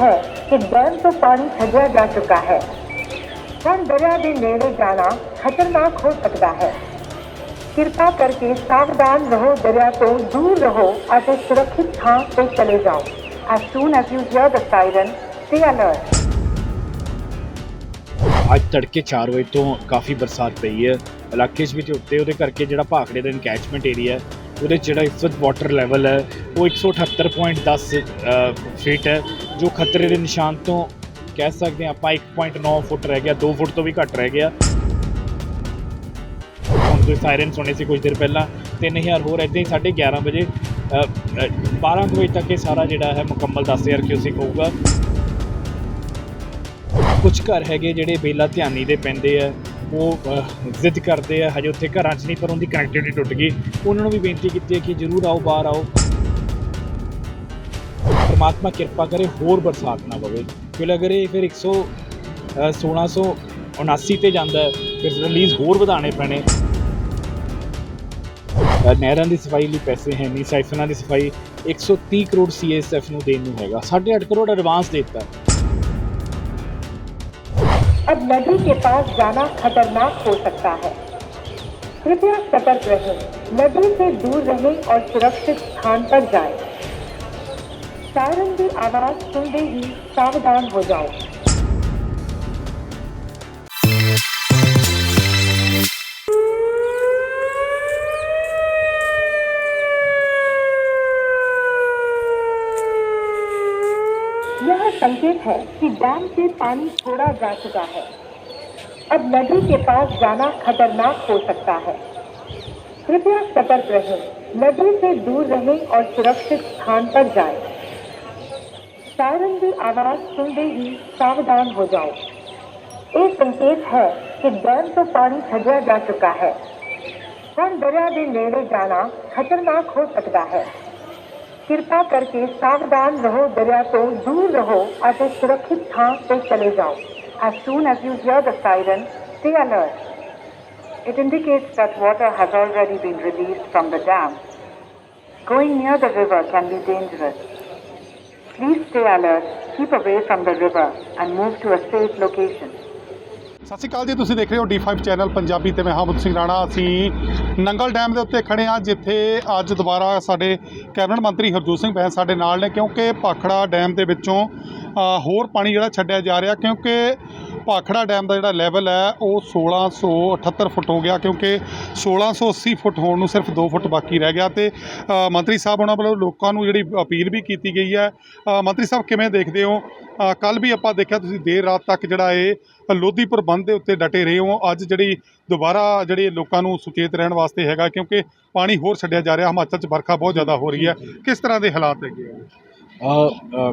ਹੈ ਕਿ ਡੈਮ ਤੋਂ ਪਾਣੀ ਛੱਡਿਆ ਜਾ ਚੁੱਕਾ ਹੈ ਹੁਣ ਦਰਿਆ ਦੇ ਨੇੜੇ ਜਾਣਾ ਖਤਰਨਾਕ ਹੋ ਸਕਦਾ ਹੈ ਕਿਰਪਾ ਕਰਕੇ ਸਾਵਧਾਨ ਰਹੋ ਦਰਿਆ ਤੋਂ ਦੂਰ ਰਹੋ ਅਤੇ ਸੁਰੱਖਿਅਤ ਥਾਂ ਤੇ ਚਲੇ ਜਾਓ as soon as you hear the siren, stay alert. ਅੱਜ ਤੜਕੇ 4 ਵਜੇ ਤੋਂ ਕਾਫੀ ਬਰਸਾਤ ਪਈ ਹੈ ਇਲਾਕੇ 'ਚ ਵੀ ਤੇ ਉੱਤੇ ਉਹਦੇ ਕਰਕੇ ਜਿਹੜਾ ਭਾਖੜੇ ਦਾ ਇਨਕੈਚਮੈਂਟ ਏਰੀਆ ਹੈ ਉਹਦੇ 'ਚ ਜਿਹੜਾ ਇਸ ਵਕਤ ਵਾਟਰ ਲੈਵਲ ਹੈ ਉਹ 178.10 ਅ, ਫੀਟ ਹੈ ਜੋ ਖਤਰੇ ਦੇ ਨਿਸ਼ਾਨ ਤੋਂ ਕਹਿ ਸਕਦੇ ਹਾਂ ਆਪਾਂ 1.9 ਫੁੱਟ ਰਹਿ ਗਿਆ 2 ਫੁੱਟ ਤੋਂ ਵੀ ਘੱਟ ਰਹਿ ਗਿਆ। ਹੁਣ ਕੋਈ ਸਾਇਰਨ ਸੁਣੇ ਸੀ ਕੁਝ ਦੇਰ ਪਹਿਲਾਂ 3000 ਹੋਰ ਇੱਦਾਂ ਹੀ 11:30 ਵਜੇ ਅ, 12 ਕੁ ਵਜੇ ਤੱਕ ਇਹ ਸਾਰਾ ਜਿਹੜਾ ਹੈ ਮੁਕੰਮਲ 10000 ਕਿਊਸਿਕ ਹੋਊਗਾ। ਕੁਝ ਘਰ ਹੈਗੇ ਜਿਹੜੇ ਬੇਲਾ ਧਿਆਨੀ ਦੇ ਪੈਂਦੇ ਆ ਉਹ ਜ਼ਿੱਦ ਕਰਦੇ ਆ ਹਜੇ ਉੱਥੇ ਘਰਾਂ 'ਚ ਨਹੀਂ ਪਰ ਉਹਦੀ ਕਨੈਕਟੀਵਿਟੀ ਟੁੱਟ ਗਈ। ਉਹਨਾਂ ਨੂੰ ਵੀ ਬੇਨਤੀ ਕੀਤੀ ਹੈ ਕਿ ਜਰੂਰ ਆਓ ਬਾਹਰ ਆਓ। ਪਰਮਾਤਮਾ ਕਿਰਪਾ ਕਰੇ ਹੋਰ ਬਰਸਾਤ ਨਾ ਪਵੇ। ਕਿਉਂਕਿ ਅਗਰ ਇਹ ਫਿਰ 100 ਅਹ, 1679 ਤੇ ਜਾਂਦਾ ਫਿਰ ਰਿਲੀਜ਼ ਹੋਰ ਵਧਾਣੇ ਪੈਣੇ। ਨਹਿਰਾਂ ਦੀ ਸਫ਼ਾਈ ਲਈ ਪੈਸੇ ਹੈ ਨਹੀਂ ਸਾਈਫਨਾਂ ਦੀ ਸਫ਼ਾਈ 130 ਕਰੋੜ ਸੀਐਸਐਫ ਨੂੰ ਦੇਣ ਨੂੰ ਹੈਗਾ। 8.5 ਕਰੋੜ ਐਡਵਾਂਸ ਦੇ ਦਿੱਤਾ। अब नदी के पास जाना खतरनाक हो सकता है। कृपया सतर्क रहें। नदी से दूर रहें और सुरक्षित स्थान पर जाएँ। सायरन की आवाज़ सुनते ही सावधान हो जाओ। संकेत है कि डैम से पानी छोड़ा जा चुका है। अब नदी के पास जाना खतरनाक हो सकता है। कृपया सतर्क रहें, नदी से दूर रहें और सुरक्षित स्थान पर जाएँ। सायरन की आवाज़ सुनते ही सावधान हो जाओ। एक संकेत है कि डैम तो पानी छजा जा चुका है। पर दरिया भी नेड़े जाना खतरनाक हो सकता है। ਕਿਰਪਾ ਕਰਕੇ ਸਾਵਧਾਨ ਰਹੋ ਦਰਿਆ ਤੋਂ ਦੂਰ ਰਹੋ ਅਤੇ ਸੁਰੱਖਿਅਤ ਥਾਂ ਤੇ ਚਲੇ ਜਾਓ as soon as you hear the siren stay alert it indicates that water has already been released from the dam going near the river can be dangerous please stay alert keep away from the river and move to a safe location ਸਤਿ ਸ਼੍ਰੀ ਅਕਾਲ ਜੀ ਤੁਸੀਂ ਦੇਖ ਰਹੇ ਹੋ D5 channel Punjabi ਤੇ ਮੈਂ ਹਾਮਦ ਸਿੰਘ ਰਾਣਾ ਅਸੀਂ Nangal dam ਦੇ ਉੱਤੇ ਖੜੇ ਹਾਂ ਜਿੱਥੇ ਅੱਜ ਦੁਬਾਰਾ ਸਾਡੇ ਕੈਬਨਿਟ ਮੰਤਰੀ ਹਰਜੋਤ ਸਿੰਘ ਬੈਂਸ ਸਾਡੇ ਨਾਲ ਨੇ, ਕਿਉਂਕਿ ਭਾਖੜਾ ਡੈਮ ਦੇ ਵਿੱਚੋਂ ਹੋਰ ਪਾਣੀ ਜਿਹੜਾ ਛੱਡਿਆ ਜਾ ਰਿਹਾ, ਕਿਉਂਕਿ ਭਾਖੜਾ ਡੈਮ ਦਾ ਜਿਹੜਾ ਲੈਵਲ ਹੈ, ਉਹ 1678 ਫੁੱਟ ਹੋ ਗਿਆ ਕਿਉਂਕਿ 1680 ਫੁੱਟ ਹੋਣ ਨੂੰ ਸਿਰਫ 2 ਫੁੱਟ ਬਾਕੀ ਰਹਿ ਗਿਆ ਤੇ ਮੰਤਰੀ ਸਾਹਿਬ ਉਹਨਾਂ ਵੱਲੋਂ ਲੋਕਾਂ ਨੂੰ ਜਿਹੜੀ ਅਪੀਲ ਵੀ ਕੀਤੀ ਗਈ ਹੈ। ਮੰਤਰੀ ਸਾਹਿਬ ਕਿਵੇਂ ਦੇਖਦੇ ਹੋ? ਕੱਲ ਵੀ ਆਪਾਂ ਦੇਖਿਆ ਤੁਸੀਂ ਦੇਰ ਰਾਤ ਤੱਕ ਜਿਹੜਾ ਇਹ ਲੋਧੀਪੁਰ ਬੰਦ ਦੇ ਉੱਤੇ ਡਟੇ ਰਹੇ ਹੋ। ਅੱਜ ਜਿਹੜੀ ਦੁਬਾਰਾ ਜਿਹੜੇ ਲੋਕਾਂ ਨੂੰ ਸੁਚੇਤ ਰਹਿਣ ਵਾਸਤੇ ਹੈਗਾ ਕਿਉਂਕਿ ਪਾਣੀ ਹੋਰ ਛੱਡਿਆ ਜਾ ਰਿਹਾ, ਹਿਮਾਚਲ 'ਚ ਵਰਖਾ ਬਹੁਤ ਜ਼ਿਆਦਾ ਹੋ ਰਹੀ ਹੈ। ਕਿਸ ਤਰ੍ਹਾਂ ਦੇ ਹਾਲਾਤ ਹੈਗੇ ਆ?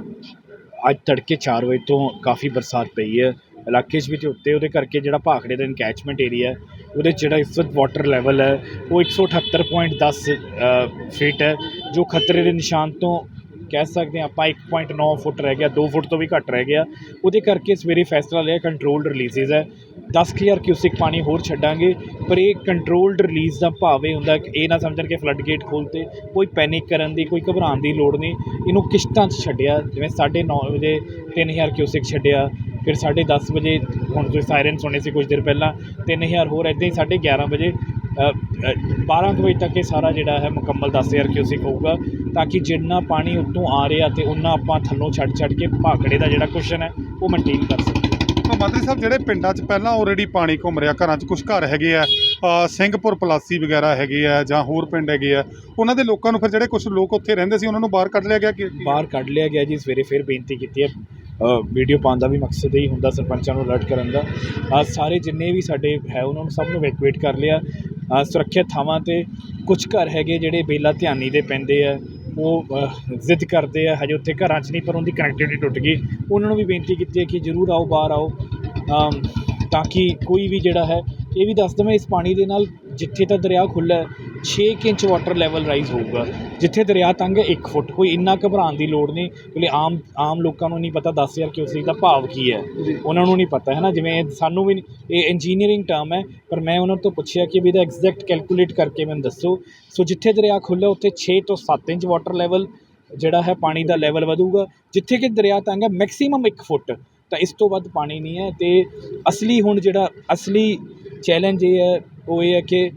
ਅੱਜ ਤੜਕੇ 4 ਵਜੇ ਤੋਂ ਕਾਫੀ ਬਰਸਾਤ ਪਈ ਹੈ। ਇਲਾਕੇ 'ਚ ਵੀ ਤੇ ਉੱਤੇ ਉਹਦੇ ਕਰਕੇ ਜਿਹੜਾ ਭਾਖੜੇ ਦਾ ਇਨਕੈਚਮੈਂਟ ਏਰੀਆ ਉਹਦੇ 'ਚ ਜਿਹੜਾ ਇਸ ਵਕਤ ਵਾਟਰ ਲੈਵਲ ਹੈ ਉਹ 178.10 ਅ, ਫੀਟ ਹੈ ਜੋ ਖਤਰੇ ਦੇ ਨਿਸ਼ਾਨ ਤੋਂ ਕਹਿ ਸਕਦੇ ਹਾਂ ਆਪਾਂ 1.9 ਫੁੱਟ ਰਹਿ ਗਿਆ 2 ਫੁੱਟ ਤੋਂ ਵੀ ਘੱਟ ਰਹਿ ਗਿਆ। ਉਹਦੇ ਕਰਕੇ ਸਵੇਰੇ ਫੈਸਲਾ ਲਿਆ ਕੰਟਰੋਲਡ ਰਿਲੀਜ਼ਸ ਹੈ। 10000 ਕਿਊਸਿਕ ਪਾਣੀ ਹੋਰ ਛੱਡਾਂਗੇ ਪਰ ਇਹ ਕੰਟਰੋਲਡ ਰਿਲੀਜ਼ ਦਾ ਭਾਵ ਇਹ ਹੁੰਦਾ ਕਿ ਇਹ ਨਾ ਸਮਝਣ ਕਿ ਫਲੱਡ ਗੇਟ ਖੋਲ੍ਹਤੇ ਕੋਈ ਪੈਨਿਕ ਕਰਨ ਦੀ ਕੋਈ ਘਬਰਾਉਣ ਦੀ ਲੋੜ ਨਹੀਂ। ਇਹਨੂੰ ਕਿਸ਼ਤਾਂ 'ਚ ਛੱਡਿਆ ਜਿਵੇਂ 9:30 ਵਜੇ 3000 ਕਿਊਸਿਕ ਛੱਡਿਆ ਫਿਰ 10:30 ਵਜੇ ਹੁਣ ਤੁਸੀਂ ਸਾਇਰਨ ਸੁਣੇ ਸੀ ਕੁਝ ਦੇਰ ਪਹਿਲਾਂ 3000 ਹੋਰ ਇੱਦਾਂ ਹੀ 11:30 ਵਜੇ ਅ, ਅ, 12 ਕੁ ਵਜੇ ਤੱਕ ਇਹ ਸਾਰਾ ਜਿਹੜਾ ਹੈ ਮੁਕੰਮਲ 10000 ਕਿਊਸਿਕ ਹੋਊਗਾ ਤਾਂ ਕਿ ਜਿੰਨਾ ਪਾਣੀ ਉੱਤੋਂ ਆ ਰਿਹਾ ਤੇ ਉਹਨਾਂ ਆਪਾਂ ਥੱਲੋਂ ਛੱਡ ਛੱਡ ਕੇ ਭਾਖੜੇ ਦਾ ਜਿਹੜਾ ਕੁਸ਼ਨ ਹੈ ਉਹ ਮੇਨਟੇਨ ਕਰ ਸਕੀਏ। ਤਾਂ ਮੰਤਰੀ ਸਾਹਿਬ ਜਿਹੜੇ ਪਿੰਡਾਂ 'ਚ ਪਹਿਲਾਂ ਆਲਰੇਡੀ ਪਾਣੀ ਘੁੰਮ ਰਿਹਾ ਘਰਾਂ 'ਚ ਕੁਝ ਘਰ ਹੈਗੇ ਆ ਸਿੰਘਪੁਰ ਪਲਾਸੀ ਵਗੈਰਾ ਹੈਗੇ ਆ ਜਾਂ ਹੋਰ ਪਿੰਡ ਹੈਗੇ ਆ ਉਹਨਾਂ ਦੇ ਲੋਕਾਂ ਨੂੰ ਫਿਰ ਜਿਹੜੇ ਕੁਝ ਲੋਕ ਉੱਥੇ ਰਹਿੰਦੇ ਸੀ ਉਹਨਾਂ ਨੂੰ ਬਾਹਰ ਕੱਢ ਲਿਆ ਗਿਆ ਕੀ- ਬਾਹਰ ਕੱਢ ਲਿਆ ਗਿਆ ਜੀ ਸਵੇਰੇ ਫਿਰ ਬੇਨਤੀ ਕੀਤੀ ਹੈ। ਵੀਡੀਓ ਪਾਉਣ ਦਾ ਵੀ ਮਕਸਦ ਇਹੀ ਹੁੰਦਾ ਸਰਪੰਚਾਂ ਨੂੰ ਅਲਰਟ ਕਰਨ ਦਾ। ਅ, ਸਾਰੇ ਜਿੰਨੇ ਵੀ ਸਾਡੇ ਹੈ ਉਹਨਾਂ ਨੂੰ ਸਭ ਨੂੰ ਵੈਕੂਏਟ ਕਰ ਲਿਆ। ਸੁਰੱਖਿਅਤ ਥਾਵਾਂ ਤੇ ਕੁਝ ਘਰ ਹੈਗੇ ਜਿਹੜੇ ਬੇਲਾ ਧਿਆਨੀ ਦੇ ਪੈਂਦੇ ਆ ਉਹ ਜ਼ਿੱਦ ਕਰਦੇ ਆ ਹਜੇ ਉੱਥੇ ਘਰਾਂ 'ਚ ਨਹੀਂ ਪਰ ਉਹਦੀ ਕਨੈਕਟੀਵਿਟੀ ਟੁੱਟ ਗਈ। ਉਹਨਾਂ ਨੂੰ ਵੀ ਬੇਨਤੀ ਕੀਤੀ ਹੈ ਕਿ ਜਰੂਰ ਆਓ ਬਾਹਰ ਆਓ। ਤਾਂ ਕਿ ਕੋਈ ਵੀ ਜਿਹੜਾ ਹੈ ਇਹ ਵੀ ਦੱਸ ਦਵਾਂ ਇਸ ਪਾਣੀ ਦੇ ਨਾਲ ਜਿੱਥੇ ਤਾਂ ਦਰਿਆ ਖੁੱਲ੍ਹਾ ਹੈ 6 ਇੰਚ ਵਾਟਰ ਲੈਵਲ ਰਾਈਜ਼ ਹੋਊਗਾ। ਜਿੱਥੇ ਦਰਿਆ ਤੰਗ ਹੈ 1 ਫੁੱਟ। ਕੋਈ ਇੰਨਾ ਘਬਰਾਉਣ ਦੀ ਲੋੜ ਨਹੀਂ ਕਿਉਂਕਿ ਆਮ ਆਮ ਲੋਕਾਂ ਨੂੰ ਨਹੀਂ ਪਤਾ 10000 ਕਿਊਸਿਕ ਦਾ ਭਾਵ ਕੀ ਹੈ। ਉਹਨਾਂ ਨੂੰ ਨਹੀਂ ਪਤਾ ਹੈ ਨਾ? ਜਿਵੇਂ ਸਾਨੂੰ ਵੀ ਇਹ ਇੰਜੀਨੀਅਰਿੰਗ ਟਰਮ ਹੈ ਪਰ ਮੈਂ ਉਹਨਾਂ ਤੋਂ ਪੁੱਛਿਆ ਕਿ ਵੀ ਇਹਦਾ ਐਗਜ਼ੈਕਟ ਕੈਲਕੂਲੇਟ ਕਰਕੇ ਮੈਨੂੰ ਦੱਸੋ। ਸੋ ਜਿੱਥੇ ਦਰਿਆ ਖੁੱਲ੍ਹਾ ਉੱਥੇ 6 ਤੋਂ 7 ਇੰਚ ਵਾਟਰ ਲੈਵਲ ਜਿਹੜਾ ਹੈ ਪਾਣੀ ਦਾ ਲੈਵਲ ਵਧੂਗਾ। ਜਿੱਥੇ ਕਿ ਦਰਿਆ ਤੰਗ ਹੈ ਮੈਕਸਿਮਮ 1 ਫੁੱਟ। ਤਾਂ ਇਸ ਤੋਂ ਵੱਧ ਪਾਣੀ ਨਹੀਂ ਹੈ ਤੇ ਅਸਲੀ ਹੁਣ ਜਿਹੜਾ ਅਸਲੀ ਚੈਲੰਜ ਇਹ ਹੈ ਉਹ ਇਹ ਹੈ ਕਿ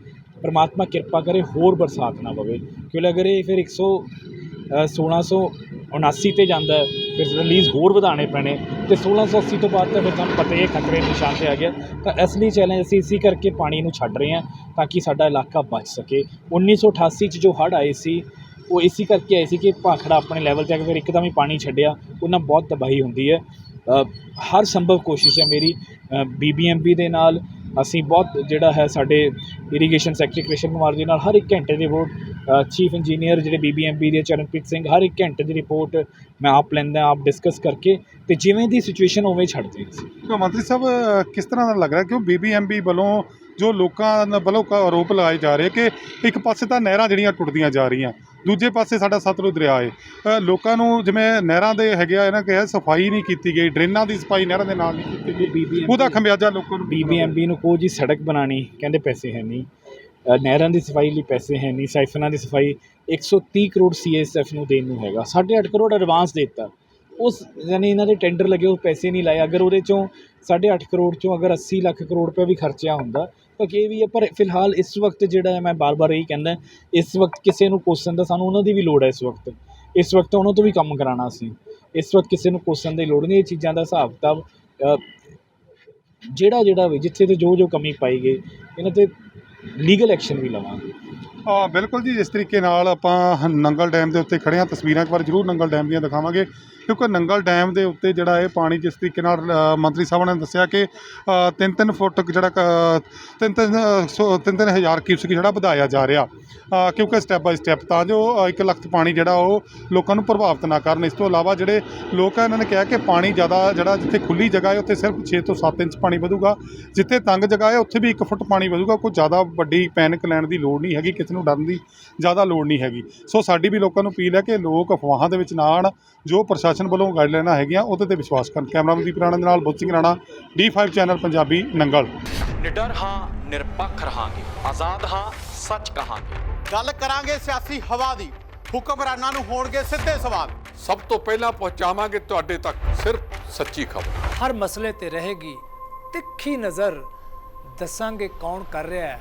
ਪਰਮਾਤਮਾ ਕਿਰਪਾ ਕਰੇ ਹੋਰ ਬਰਸਾਤ ਨਾ ਪਵੇ। ਕਿਉਂਕਿ ਅਗਰ ਇਹ ਫਿਰ 100 ਅ, 1679 ਤੇ ਜਾਂਦਾ ਫਿਰ ਰਿਲੀਜ਼ ਹੋਰ ਵਧਾਉਣੇ ਪੈਣੇ। ਤੇ 1680 ਤੋਂ ਬਾਅਦ ਤਾਂ ਫਿਰ ਤੁਹਾਨੂੰ ਪਤਾ ਹੀ ਹੈ ਖਤਰੇ ਨਿਸ਼ਾਨ ਤੇ ਆ ਗਿਆ। ਤਾਂ ਅਸਲੀ ਚੈਲੰਜ ਅਸੀਂ ਇਸੀ ਕਰਕੇ ਪਾਣੀ ਨੂੰ ਛੱਡ ਰਹੇ ਹਾਂ ਤਾਂ ਕਿ ਸਾਡਾ ਇਲਾਕਾ ਬਚ ਸਕੇ। 1988 ਚ ਜੋ ਹੜ੍ਹ ਆਏ ਸੀ ਉਹ ਇਸੀ ਕਰਕੇ ਆਏ ਸੀ ਕਿ ਭਾਖੜਾ ਆਪਣੇ ਲੈਵਲ ਤੇ ਆ ਕੇ ਫਿਰ ਇੱਕਦਮ ਹੀ ਪਾਣੀ ਛੱਡਿਆ। ਉਹਨਾਂ ਬਹੁਤ ਤਬਾਹੀ ਹੁੰਦੀ ਹੈ। ਹਰ ਸੰਭਵ ਕੋਸ਼ਿਸ਼ ਹੈ ਮੇਰੀ ਬੀਬੀਐਮਬੀ ਦੇ ਨਾਲ ਅਸੀਂ ਬਹੁਤ ਜਿਹੜਾ ਹੈ ਸਾਡੇ ਇਰੀਗੇਸ਼ਨ ਸੈਕਟਰੀ ਕ੍ਰਿਸ਼ਨ ਕੁਮਾਰ ਜੀ ਨਾਲ ਹਰ ਇੱਕ ਘੰਟੇ ਦੀ ਰਿਪੋਰਟ ਚੀਫ ਇੰਜੀਨੀਅਰ ਜਿਹੜੇ ਬੀਬੀਐਮਬੀ ਦੇ ਚਰਨਪ੍ਰੀਤ ਸਿੰਘ, ਹਰ ਇੱਕ ਘੰਟੇ ਦੀ ਰਿਪੋਰਟ ਮੈਂ ਆਪ ਲੈਂਦਾ, ਆਪ ਡਿਸਕਸ ਕਰਕੇ ਤੇ ਜਿਵੇਂ ਦੀ ਸਿਚੁਏਸ਼ਨ ਉਵੇਂ ਛੱਡਦੇ ਹਾਂ ਮੰਤਰੀ ਸਾਹਿਬ ਕਿਸ ਤਰ੍ਹਾਂ ਦਾ ਲੱਗ ਰਿਹਾ? ਕਿਉਂ ਬੀਬੀਐਮਬੀ ਵੱਲੋਂ ਜੋ ਲੋਕਾਂ ਵੱਲੋਂ ਕ- ਆਰੋਪ ਲਗਾਏ ਜਾ ਰਹੇ ਕਿ ਇੱਕ ਪਾਸੇ ਤਾਂ ਨਹਿਰਾਂ ਜਿਹੜੀਆਂ ਟੁੱਟਦੀਆਂ ਜਾ ਰਹੀਆਂ ਦੂਜੇ ਪਾਸੇ ਸਾਡਾ ਸਤਲੁਜ ਦਰਿਆ ਹੈ ਲੋਕਾਂ ਨੂੰ ਜਿਵੇਂ ਨਹਿਰਾਂ ਦੇ ਹੈਗੇ ਆ ਇਹਨਾਂ ਕਿਹਾ ਸਫ਼ਾਈ ਨਹੀਂ ਕੀਤੀ ਗਈ ਡਰੇਨਾਂ ਦੀ ਸਫ਼ਾਈ ਨਹਿਰਾਂ ਦੇ ਨਾਲ ਨਹੀਂ ਕੀਤੀ ਗਈ। ਉਹਦਾ ਖਮਿਆਜਾ ਲੋਕਾਂ ਨੂੰ ਬੀਬੀਐਮਬੀ ਨੂੰ ਕਹੋ ਜੀ ਸੜਕ ਬਣਾਣੀ ਕਹਿੰਦੇ ਪੈਸੇ ਹੈ ਨਹੀਂ। ਨਹਿਰਾਂ ਦੀ ਸਫ਼ਾਈ ਲਈ ਪੈਸੇ ਹੈ ਨਹੀਂ ਸਾਈਫਨਾਂ ਦੀ ਸਫ਼ਾਈ 130 ਕਰੋੜ ਸੀਐਸਐਫ ਨੂੰ ਦੇਣ ਨੂੰ ਹੈਗਾ 8.5 ਕਰੋੜ ਐਡਵਾਂਸ ਦਿੱਤਾ। ਉਸ ਯਾਨੀ ਇਹਨਾਂ ਦੇ ਟੈਂਡਰ ਲੱਗੇ ਉਹ ਪੈਸੇ ਨਹੀਂ ਲਾਏ। ਅਗਰ ਉਹਦੇ ਚੋਂ 8.5 ਕਰੋੜ ਚੋਂ ਅਗਰ 80 ਲੱਖ ਕਰੋੜ ਰੁਪਏ ਵੀ ਖਰਚਿਆ ਹੁੰਦਾ, ਤਾਂ ਕਿ ਵੀ ਹੈ? ਪਰ ਫਿਲਹਾਲ ਇਸ ਵਕਤ ਜਿਹੜਾ ਹੈ, ਮੈਂ ਬਾਰ-ਬਾਰ ਇਹੀ ਕਹਿੰਦਾ ਇਸ ਵਕਤ ਕਿਸੇ ਨੂੰ ਕੋਸਣ ਦਾ ਸਾਨੂੰ ਉਹਨਾਂ ਦੀ ਵੀ ਲੋੜ ਹੈ ਇਸ ਵਕਤ। ਇਸ ਵਕਤ ਉਹਨਾਂ ਤੋਂ ਵੀ ਕੰਮ ਕਰਾਉਣਾ ਸੀ। ਇਸ ਵਕਤ ਕਿਸੇ ਨੂੰ ਕੋਸਣ ਦੀ ਲੋੜ ਨਹੀਂ, ਇਹ ਚੀਜ਼ਾਂ ਦਾ ਹਿਸਾਬ ਕਿਤਾਬ ਜਿਹੜਾ ਜਿਹੜਾ ਵੀ, ਜਿੱਥੇ ਤੇ ਜੋ ਜੋ ਕਮੀ ਪਾਈ ਗਈ, ਇਹਨਾਂ ਤੇ ਲੀਗਲ ਐਕਸ਼ਨ ਵੀ ਲਵਾਂਗੇ। ਆ, ਬਿਲਕੁਲ ਜੀ, ਜਿਸ ਤਰੀਕੇ ਨਾਲ ਆਪਾਂ ਨੰਗਲ ਡੈਮ ਦੇ ਉੱਤੇ ਖੜੇ ਹਾਂ, ਤਸਵੀਰਾਂ ਇੱਕ ਵਾਰ ਜ਼ਰੂਰ ਨੰਗਲ ਡੈਮ ਦੀਆਂ ਦਿਖਾਵਾਂਗੇ। ਕਿਉਂਕਿ ਨੰਗਲ ਡੈਮ ਦੇ ਉੱਤੇ ਜਿਹੜਾ ਇਹ ਪਾਣੀ ਜਿਸ ਤਰੀਕੇ ਨਾਲ ਮੰਤਰੀ ਸਾਹਿਬ ਨੇ ਦੱਸਿਆ ਕਿ ਅ, ਤਿੰਨ ਤਿੰਨ ਫੁੱਟ ਜਿਹੜਾ ਕ- ਤਿੰਨ ਤਿੰਨ ਅ, ਸੌ- ਤਿੰਨ ਤਿੰਨ ਹਜ਼ਾਰ ਕਿਊਸਕ ਜਿਹੜਾ ਵਧਾਇਆ ਜਾ ਰਿਹਾ। ਕਿਉਂਕਿ ਸਟੈਪ ਬਾਈ ਸਟੈਪ ਤਾਂ ਜੋ ਅ, ਇੱਕ ਲੱਖ ਪਾਣੀ ਜਿਹੜਾ ਉਹ ਲੋਕਾਂ ਨੂੰ ਪ੍ਰਭਾਵਿਤ ਨਾ ਕਰਨ। ਇਸ ਤੋਂ ਇਲਾਵਾ ਜਿਹੜੇ ਲੋਕ ਆ ਇਹਨਾਂ ਨੇ ਕਿਹਾ ਕਿ ਪਾਣੀ ਜ਼ਿਆਦਾ ਜਿਹੜਾ ਜਿੱਥੇ ਖੁੱਲੀ ਜਗ੍ਹਾ ਹੈ ਉੱਥੇ ਸਿਰਫ 6 ਤੋਂ 7 ਇੰਚ ਪਾਣੀ ਵਧੂਗਾ। ਜਿੱਥੇ ਤੰਗ ਜਗ੍ਹਾ ਹੈ ਉੱਥੇ ਵੀ 1 ਫੁੱਟ ਪਾਣੀ ਵਧੂਗਾ। ਕੋਈ ਜ਼ਿਆਦਾ ਵੱਡੀ ਪੈਨਿਕ ਲੈਣ ਦੀ ਲੋੜ ਨਹੀਂ ਹੈਗੀ ਕਿਸੇ ਨੂੰ ਡਰਨ ਦੀ ਜ਼ਿਆਦਾ ਲੋੜ ਨਹੀਂ ਹੈਗੀ। ਸੋ ਸਾਡੀ ਵੀ ਲੋਕਾਂ ਨੂੰ ਅਪੀਲ ਹੈ ਕਿ ਲੋਕ ਅਫਵਾਹਾਂ ਦੇ ਵਿੱਚ ਨਾ ਆਉਣ ਜੋ ਪ੍ਰਸ਼ਾਸਨ ਵੱਲੋਂ ਗਾਈਡਲਾਈਨਾਂ ਹੈਗੀਆਂ ਉਹਦੇ ਤੇ ਵਿਸ਼ਵਾਸ ਕਰਨ। ਕੈਮਰਾਮੈਨ ਦੀਪ ਰਾਣਾ ਦੇ ਨਾਲ ਬੁੱਧ ਸਿੰਘ ਰਾਣਾ D5 ਚੈਨਲ ਪੰਜਾਬੀ ਨੰਗਲ। ਨਿਡਰ ਹਾਂ ਨਿਰਪੱਖ ਰਹਾਂਗੇ। ਆਜ਼ਾਦ ਹਾਂ ਸੱਚ ਕਹਾਂਗੇ। ਗੱਲ ਕਰਾਂਗੇ ਸਿਆਸੀ ਹਵਾ ਦੀ। ਹੁਕਮਰਾਨਾਂ ਨੂੰ ਹੋਣਗੇ ਸਿੱਧੇ ਸਵਾਲ। ਸਭ ਤੋਂ ਪਹਿਲਾਂ ਪਹੁੰਚਾਵਾਂਗੇ ਤੁਹਾਡੇ ਤੱਕ ਸਿਰਫ ਸੱਚੀ ਖਬਰ। ਹਰ ਮਸਲੇ ਤੇ ਰਹੇਗੀ ਤਿੱਖੀ ਨਜ਼ਰ। ਦੱਸਾਂਗੇ ਕੌਣ ਕਰ ਰਿਹਾ ਹੈ।